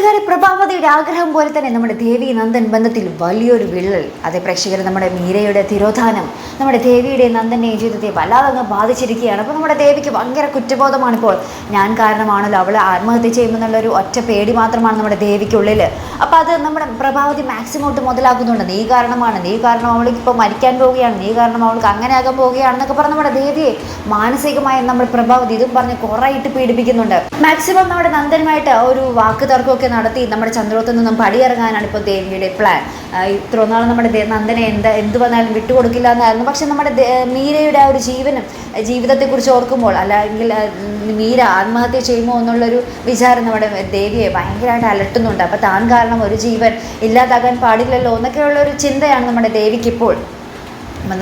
കൂട്ടുകാരെ പ്രഭാവതിയുടെ ആഗ്രഹം പോലെ തന്നെ നമ്മുടെ ദേവി നന്ദൻ ബന്ധത്തിൽ വലിയൊരു വിള്ളൽ. അതെ പ്രേക്ഷകർ നമ്മുടെ മീരയുടെ തിരോധാനം നമ്മുടെ ദേവിയുടെ നന്ദന്റെയും ജീവിതത്തെ വല്ലാതെ ബാധിച്ചിരിക്കുകയാണ്. അപ്പോൾ നമ്മുടെ ദേവിക്ക് ഭയങ്കര കുറ്റബോധമാണ് ഇപ്പോൾ ഞാൻ കാരണമാണല്ലോ അവൾ ആത്മഹത്യ ചെയ്യുമെന്നുള്ളൊരു ഒറ്റ പേടി മാത്രമാണ് നമ്മുടെ ദേവിക്കുള്ളിൽ അപ്പോൾ അത് നമ്മുടെ പ്രഭാവതി മാക്സിമം തൊട്ട് മുതലാക്കുന്നുണ്ട്. നീ കാരണമാണ് നീ കാരണം അവൾക്ക് ഇപ്പോൾ മരിക്കാൻ പോവുകയാണ് നീ കാരണം അവൾക്ക് അങ്ങനെ ആകാൻ പോവുകയാണെന്നൊക്കെ പറഞ്ഞ് നമ്മുടെ ദേവിയെ മാനസികമായി നമ്മൾ പ്രഭാവതി ഇതും പറഞ്ഞ് കുറേയിട്ട് പീഡിപ്പിക്കുന്നുണ്ട്. മാക്സിമം നമ്മുടെ നന്ദനുമായിട്ട് ഒരു വാക്ക് തർക്കമൊക്കെ നടത്തി നമ്മുടെ ചന്ദ്രോത്തിൽ നിന്നും പടിയിറങ്ങാനാണ് ഇപ്പോൾ ദേവിയുടെ പ്ലാൻ ഇത്ര നാൾ നമ്മുടെ നന്ദനെ എന്ത് എന്ത് വന്നാലും വിട്ടുകൊടുക്കില്ല എന്നായിരുന്നു. പക്ഷെ നമ്മുടെ മീരയുടെ ആ ഒരു ജീവനും ജീവിതത്തെക്കുറിച്ച് ഓർക്കുമ്പോൾ അല്ലെങ്കിൽ മീര ആത്മഹത്യ ചെയ്യുമോ എന്നുള്ളൊരു വിചാരം നമ്മുടെ ദേവിയെ ഭയങ്കരമായിട്ട് അലട്ടുന്നുണ്ട്. അപ്പോൾ താൻ കാരണം ഒരു ജീവൻ ഇല്ലാതാകാൻ പാടില്ലല്ലോ എന്നൊക്കെയുള്ള ഒരു ചിന്തയാണ് നമ്മുടെ ദേവിക്ക് ഇപ്പോൾ. അപ്പം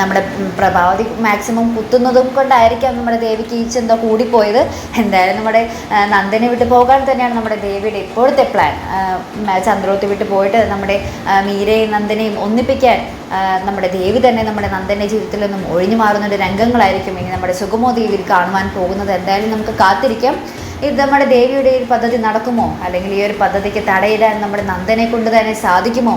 നമ്മുടെ പ്രഭാവതി മാക്സിമം കുത്തുന്നതും കൊണ്ടായിരിക്കാം നമ്മുടെ ദേവിക്ക് ഈ ചിന്ത കൂടിപ്പോയത്. എന്തായാലും നമ്മുടെ നന്ദനെ വിട്ട് പോകാൻ തന്നെയാണ് നമ്മുടെ ദേവിയുടെ ഇപ്പോഴത്തെ പ്ലാൻ ചന്ദ്രോത്തി വിട്ട് പോയിട്ട് നമ്മുടെ മീരയും നന്ദനെയും ഒന്നിപ്പിക്കാൻ നമ്മുടെ ദേവി തന്നെ നമ്മുടെ നന്ദന്റെ ജീവിതത്തിൽ നിന്നും ഒഴിഞ്ഞു മാറുന്ന ഒരു രംഗങ്ങളായിരിക്കും ഇനി നമ്മുടെ സുഗമോ ദേവിയിൽ കാണുവാൻ പോകുന്നത്. എന്തായാലും നമുക്ക് കാത്തിരിക്കാം. ഇത് നമ്മുടെ ദേവിയുടെ ഒരു പദ്ധതി നടക്കുമോ? അല്ലെങ്കിൽ ഈ ഒരു പദ്ധതിക്ക് തടയിടാൻ നമ്മുടെ നന്ദനെ കൊണ്ട് തന്നെ സാധിക്കുമോ?